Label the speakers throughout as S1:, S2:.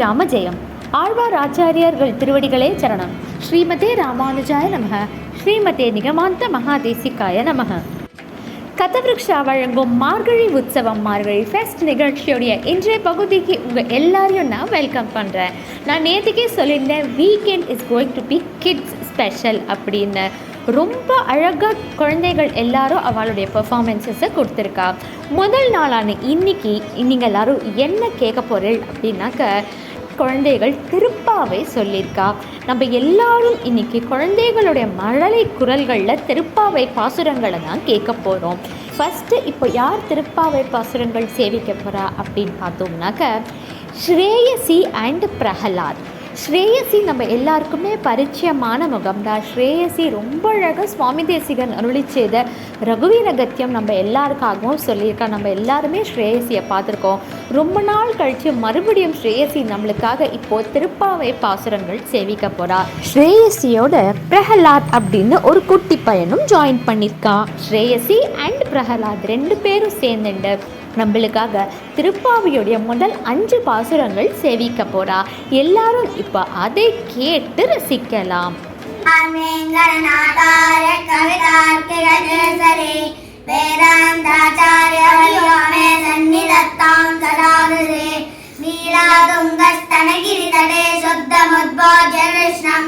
S1: ஸ்ரீராம ஜெயம் ஆழ்வார் ஆச்சாரியர்கள் திருவடிகளே சரணம். ஸ்ரீமதே ராமானுஜாய நமக. ஸ்ரீமதே நிகமாந்த மகாதேசிக்காய நமக. கதவிருக்ஷா வழங்கும் மார்கழி உற்சவம் மார்கழி ஃபெஸ்ட் நிகழ்ச்சியுடைய இன்றைய பகுதிக்கு உங்கள் எல்லாரையும் நான் வெல்கம் பண்ணுறேன் நான் நேற்றுக்கே சொல்லியிருந்தேன் weekend is going to be kids special அப்படின்னு. ரொம்ப அழகாக குழந்தைகள் எல்லாரும் அவளுடைய பெர்ஃபார்மன்ஸஸை கொடுத்துருக்கா. முதல் நாளான இன்னைக்கு நீங்கள் எல்லாரும் என்ன கேட்க போகிறீள் அப்படின்னாக்க குழந்தைகள் திருப்பாவை சொல்லியிருக்கா. நம்ம எல்லாரும் இன்னைக்கு குழந்தைகளுடைய மழலை குரல்களில் திருப்பாவை பாசுரங்களை தான் கேட்க போகிறோம் ஃபஸ்ட்டு இப்போ யார் திருப்பாவை பாசுரங்கள் சேவிக்க போகிறா அப்படின்னு பார்த்தோம்னாக்க ஸ்ரேயசி அண்ட் பிரஹலாத். ஸ்ரேயசி நம்ம எல்லாருக்குமே பரிச்சயமான முகம்தான். ஸ்ரேயசி ரொம்ப அழகாக சுவாமி தேசிகன் அருளி செய்த ரகுவீரகத்தியம் நம்ம எல்லாருக்காகவும் சொல்லியிருக்கா. நம்ம எல்லாருமே ஸ்ரேயசியை பார்த்துருக்கோம். ரொம்ப நாள் கழித்து மறுபடியும் ஸ்ரேயசி நம்மளுக்காக இப்போது திருப்பாவை பாசுரங்கள் சேவிக்க போகிறா ஸ்ரேயசியோட பிரஹலாத் அப்படின்னு ஒரு குட்டி பையனும் ஜாயின் பண்ணியிருக்கான் ஸ்ரேயசி அண்ட் பிரஹலாத் ரெண்டு பேரும் சேர்ந்துண்டு. நம்மளுக்காக திருப்பாவையுடைய முதல் அஞ்சு பாசுரங்கள் சேவிக்க போறா எல்லாரும் இப்போ அதை கேட்டு ரசிக்கலாம்
S2: आर्मेङ्गरनाथाय कवितार्किगजसरे वेदान्ताचार्यवर्यो मे सन्निधत्तां सदाहृदे नीलातुङ्गस्तनगिरितटे शुद्धमुद्बोध्य कृष्णं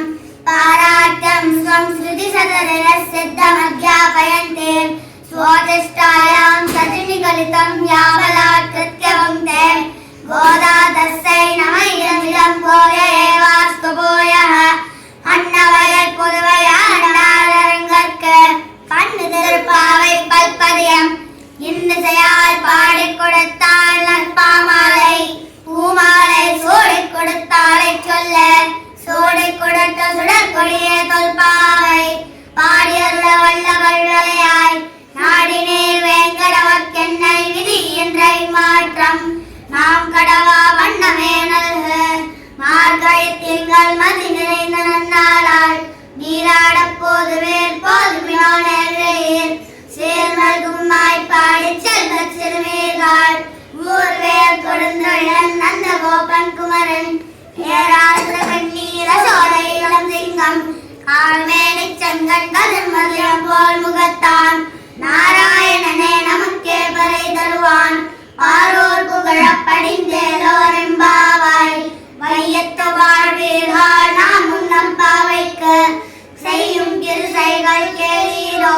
S2: पारात्यं स्वं श्रुतिसदरसिद्धमध्यापयन्ते स्वोचष्टायां सतिनिगलितं यावलात् कृत्यवं ते गोदा तस्यै नम इदमिदं गोय एवास्तुभूयः हन्नवय கடவா வண்ணமே நல்க மார்கழி திங்கள் மதி நிறைந்த நன்னாளால் நீராடப் மினோனேர் சேர்மல் கும்மாய் பாடி செல்வ சிறுமேகாள் ஊர் வேர் கொடுந்தொழன் நந்த கோபன் குமரன் ஏராள கண்ணீர சோலை இளம் சிங்கம் கால்மேனி செங்கன் கதிர் மதியம் போல் முகத்தான் நாராயணனே நமக்கே பறை தருவான் பாரோர் புகழப் படிந்தேலோரெம்பாவாய் வாழ்வீர்கள் நாம் முன்னம் பாவைக்கு. செய்யும் கிருசைகள் கேளீரோ.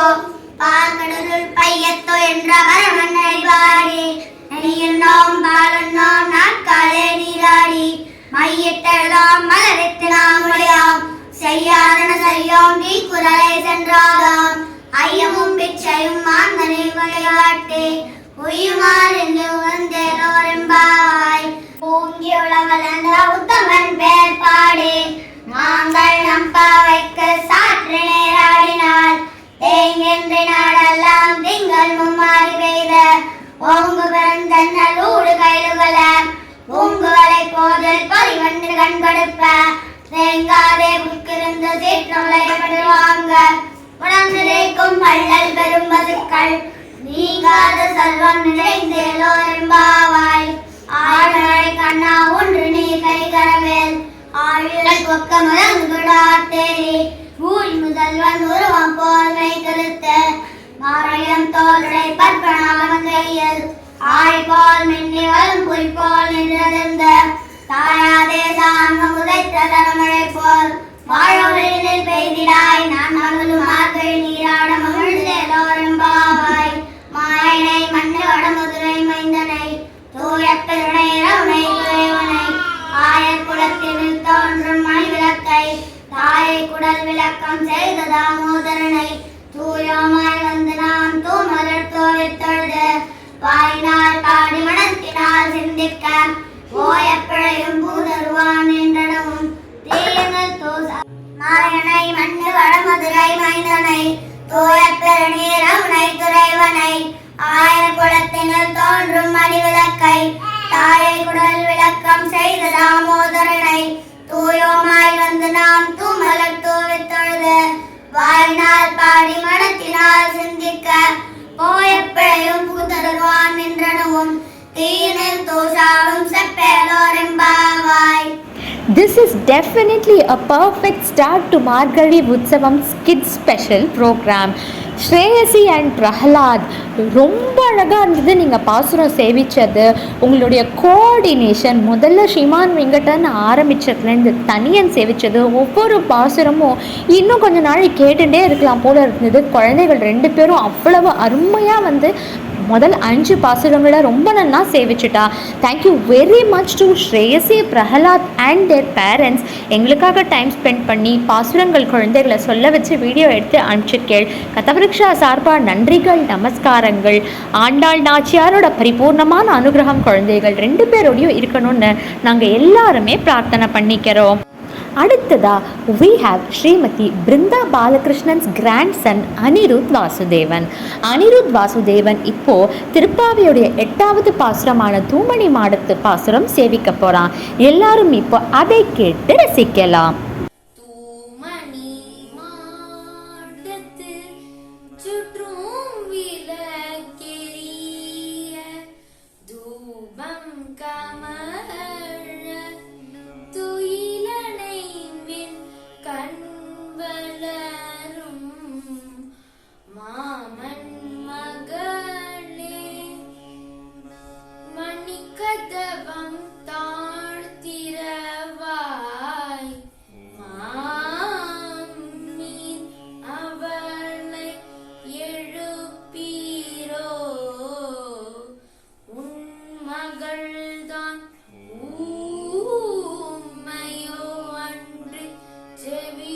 S2: பார்க்கடலுள் பையத்தோ என்ற வரமன்னை வாடி நெய்யுண்ணோம் நாட்காலே நீராடி. மையிட்டெழுதாம் மலரித்து நாம் முடியாம் செய்யாதன செய்யோம் நீ குரலை சென்றாதாம். ஐயமும் பிச்சையும் மாந்தனை விளையாட்டே. உயுமாறு வந்தேரோரெம்பாய் பூங்கி உலகளந்த உத்தமன் பேர் பாடி நாங்கள் நம்பாவைக்கு சாற்று நேராடினால் தேங்கென்று நாடெல்லாம் திங்கள் மும்மாறி பெய்த ஓங்கு பிறந்தன்னல் ஊடு கைலுகள பூங்குவலை போதில் பரிவன்று கண்கொடுப்ப தேங்காதே புக்கிருந்து சீற்றமுலைப்படுவாங்க உணர்ந்து தேய்க்கும் வள்ளல் பெரும் பசுக்கள் நீங்காத செல்வம் நிறைந்தேலோரெம்பாவாய் ஆழ்நடை கண்ணா ஒன்று நீ கைகரவேல் ஆழில் கொக்க மலங்குடாத்தேரி ஊழ் முதல்வன் உருவம் போல் மை கருத்த மாரயம் தோல்களை பற்பனாவன் கையில் ஆழ் போல் மின்னி வரும் புல் போல் நின்றிருந்த தாயாதே தாங்கம் உதைத்த தரமழை போல் வாழோரில் பெய்திடாய். நான் மகளும் மார்கழி நீராட மகள் மணி தாயை குடல் விளக்கம் செய்த தாமோதரனை தூயோமாய் வந்து நாம் தூமலர் தோவித்தொழுது வாயினால் பாடி மனத்தினால் சிந்திக்க ஓய பிழையும்
S1: This is definitely a perfect start to Margari Utsavam's kids special program. Shreyasi and Prahalad ரொம்ப அழகாக இருந்தது. நீங்கள் பாசுரம் சேவித்தது உங்களுடைய கோஆர்டினேஷன் முதல்ல ஸ்ரீமான் வெங்கடன் ஆரம்பிச்சதுலேருந்து தனியன் சேவித்தது ஒவ்வொரு பாசுரமும் இன்னும் கொஞ்ச நாள் கேட்டுட்டே இருக்கலாம் போல் இருந்தது. குழந்தைகள் ரெண்டு பேரும் அவ்வளவு அருமையாக வந்து முதல் அஞ்சு பாசுரங்களை ரொம்ப நல்லா சேவிச்சுட்டா. Thank you very much to Shreyasi Prahlad and their parents எங்களுக்காக டைம் ஸ்பெண்ட் பண்ணி பாசுரங்கள் குழந்தைகளை சொல்ல வச்சு வீடியோ எடுத்து அனுப்பிச்சிருக்கேள். கதவிருக்ஷா சார்பாக நன்றிகள் நமஸ்காரங்கள் ஆண்டாள் நாச்சியாரோட பரிபூர்ணமான அனுகிரகம் குழந்தைகள் ரெண்டு பேரோடையும் இருக்கணும்னு நாங்கள் எல்லாருமே பிரார்த்தனை பண்ணிக்கிறோம். அடுத்ததா we have Shrimati Brinda Balakrishnan's grandson Anirudh Vasudevan. Anirudh Vasudevan இப்போ திருப்பாவையுடைய எட்டாவது பாசுரமான தூமணி மாடத்து பாசுரம் சேவிக்க போறான். எல்லாரும் இப்போ அதை கேட்டு ரசிக்கலாம்.
S3: மணிக்கதவம் தாழ்த்திரவாய். மாமீன் அவளை எழுப்பீரோ. உன் மகள்தான் ஊமையோ அன்று செவி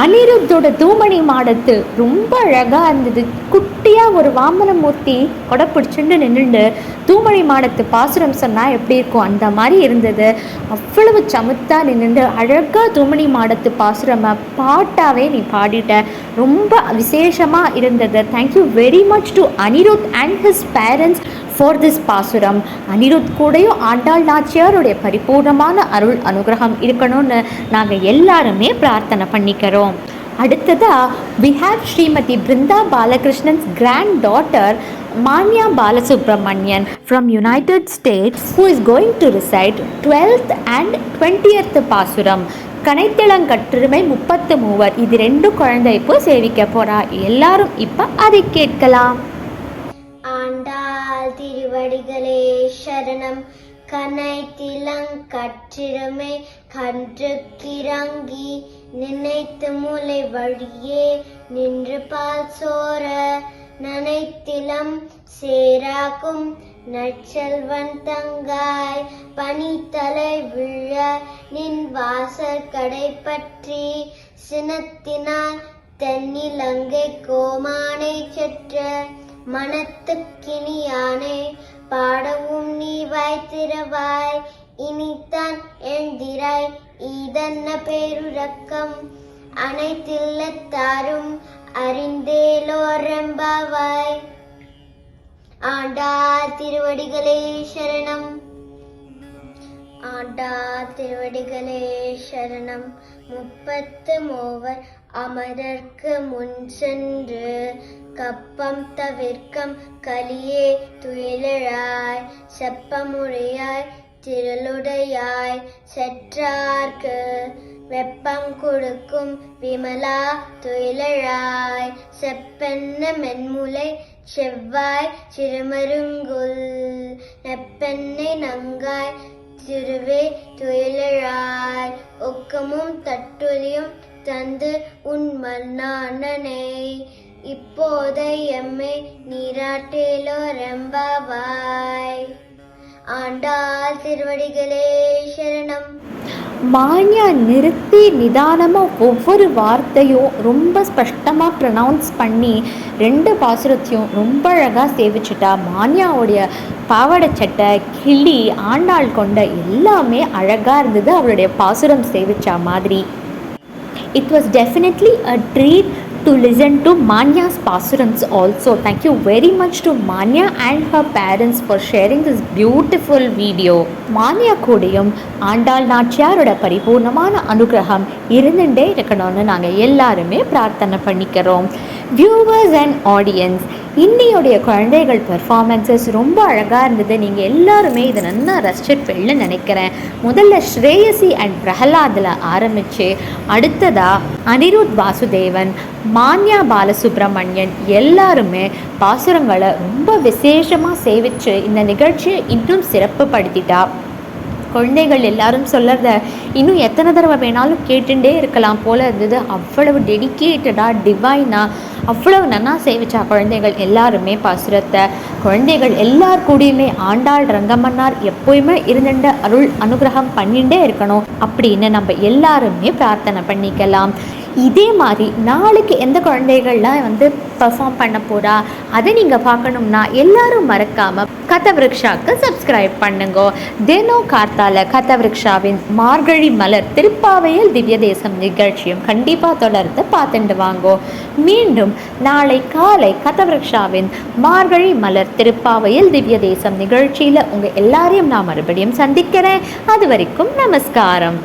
S1: அனிருத்தோட தூமணி மாடத்து ரொம்ப அழகாக இருந்தது. குட்டியாக ஒரு வாமனமூர்த்தி கொடை பிடிச்சுட்டு நின்றுண்டு. தூமணி மாடத்து பாசுரம் சொன்னால் எப்படி இருக்கும்? அந்த மாதிரி இருந்தது. அவ்வளவு சமுத்தா நின்று அழகாக தூமணி மாடத்து பாசுரமை பாட்டாவே நீ பாடிட்ட. ரொம்ப விசேஷமாக இருந்தது. Thank you very much to Anirudh and his parents for this பாசுரம். அனிருத் கூடயும் ஆண்டாள் நாச்சியாருடைய பரிபூர்ணமான அருள் அனுகிரகம் இருக்கணும்னு நாங்கள் எல்லாருமே பிரார்த்தனை பண்ணிக்கிறோம். அடுத்ததாக we have Shrimati Brinda Balakrishnan's granddaughter Manya Balasubramanian from United States who is going to recite twelfth and twentieth பாசுரம் கனைத்திளங்கட்டுரிமை முப்பத்து மூவர். இது ரெண்டு குழந்தை இப்போ சேவிக்க போறா. எல்லாரும் இப்ப அதை கேட்கலாம்.
S3: ஆண்டாள் திருவடிகளே சரணம். கனைத்திலங்கற்றிருமை கன்று கிறங்கி நினைத்து மூளை வழியே நின்று பால் சோர. நனைத்திலம் சேராக்கும் நற்செல்வன் தங்காய் பனித்தலை விழ நின் வாசல் கடை பற்றி சினத்தினால் தென்னிலங்கை கோமானை செற்ற மனத்துக்கினியானே பாடவும் நீ வாய்த்திரவாய் இனித்தான் எழுந்திராய் இதன்ன பேருரக்கம் அனைத்தில்லத்தாரும் அறிந்தேலோரம்பாவாய் ஆண்டாள் திருவடிகளே சரணம். ஆண்டா திருவடிகளே சரணம். முப்பத்து மூவர் அமரர்க்கு முன் சென்று கப்பம் தவிர்க்கம் கலியே துயிலழாய். செப்பமுறையாய் திரளுடையாய் செற்றார்க்கு வெப்பம் கொடுக்கும் விமலா துயிலழாய். செப்பென்ன மென்முலை செவ்வாய் சிறுமருங்குல். நெப்பெண்ணை நங்காய் சிறுவே துயிலழாய். ஒக்கமும் தட்டுலியும் தந்து உன் மன்னானனை. இப்போதை எம்மை நீராட்டேலோ ரெம்பாவாய். ஆண்டாள் திருவடிகளே சரணம்.
S1: மான்யா நிறுத்தி நிதானமாக ஒவ்வொரு வார்த்தையும் ரொம்ப ஸ்பஷ்டமாக ப்ரொனவுன்ஸ் பண்ணி ரெண்டு பாசுரத்தையும் ரொம்ப அழகாக சேவிச்சிட்டா மான்யாவுடைய பாவாடை சட்டை கிளி ஆண்டாள் கொண்ட எல்லாமே அழகாக இருந்தது. அவளுடைய பாசுரம் சேவிச்சா மாதிரி. It was definitely a treat to listen to Manya's pasurams also. Thank you very much to Manya and her parents for sharing this beautiful video. Maanya கூடயும் ஆண்டாள் நாச்சியாரோட பரிபூர்ணமான அனுகிரகம் இருந்துட்டே இருக்கணும்னு நாங்கள் எல்லாருமே பிரார்த்தனை பண்ணிக்கிறோம் வியூவர்ஸ் அண்ட் ஆடியன்ஸ் இன்னியோடைய குழந்தைகள் பெர்ஃபார்மன்ஸஸ் ரொம்ப அழகாக இருந்தது. நீங்கள் எல்லாருமே இதை நல்லா ரசிச்சிருப்பீங்கன்னு நினைக்கிறேன். முதல்ல ஸ்ரேயசி அண்ட் பிரகலாதில் ஆரம்பித்து அடுத்ததாக அனிருத் வாசுதேவன் மான்யா பாலசுப்ரமணியன் எல்லாருமே பாசுரங்களை ரொம்ப விசேஷமாக சேவித்து இந்த நிகழ்ச்சியை இன்னும் சிறப்புப்படுத்திட்டா குழந்தைகள் எல்லாரும் சொல்கிறத இன்னும் எத்தனை தடவை வேணாலும் கேட்டுட்டே இருக்கலாம் போல இருந்தது. அவ்வளவு டெடிக்கேட்டடாக டிவைனாக அவ்வளவு நன்னா சேவிச்சா குழந்தைகள் எல்லாருமே பாசுரத்தை. குழந்தைகள் எல்லார் கூடயுமே ஆண்டாள் ரங்கமன்னார் எப்போயுமே இருந்துட்டு அருள் அனுகிரகம் பண்ணிகிட்டே இருக்கணும் அப்படின்னு நம்ம எல்லாருமே பிரார்த்தனை பண்ணிக்கலாம். இதே மாதிரி நாளைக்கு எந்த குழந்தைகள்லாம் வந்து பெர்ஃபார்ம் பண்ண போகிறா அதை நீங்கள் பார்க்கணும்னா எல்லாரும் மறக்காமல் கதவிருக்ஷாக்கு சப்ஸ்கிரைப் பண்ணுங்க. தினம் கார்த்தால கதவிருக்ஷாவின் மார்கழி மலர் திருப்பாவையில் திவ்ய தேசம் நிகழ்ச்சியும் கண்டிப்பாக தொடர்ந்து பார்த்துட்டு வாங்கோ. மீண்டும் நாளை காலை கதவிருக்ஷாவின் மார்கழி மலர் திருப்பாவையில் திவ்ய தேசம் நிகழ்ச்சியில் உங்கள் எல்லாரையும் நான் மறுபடியும் சந்திக்கிறேன். அது வரைக்கும் நமஸ்காரம்.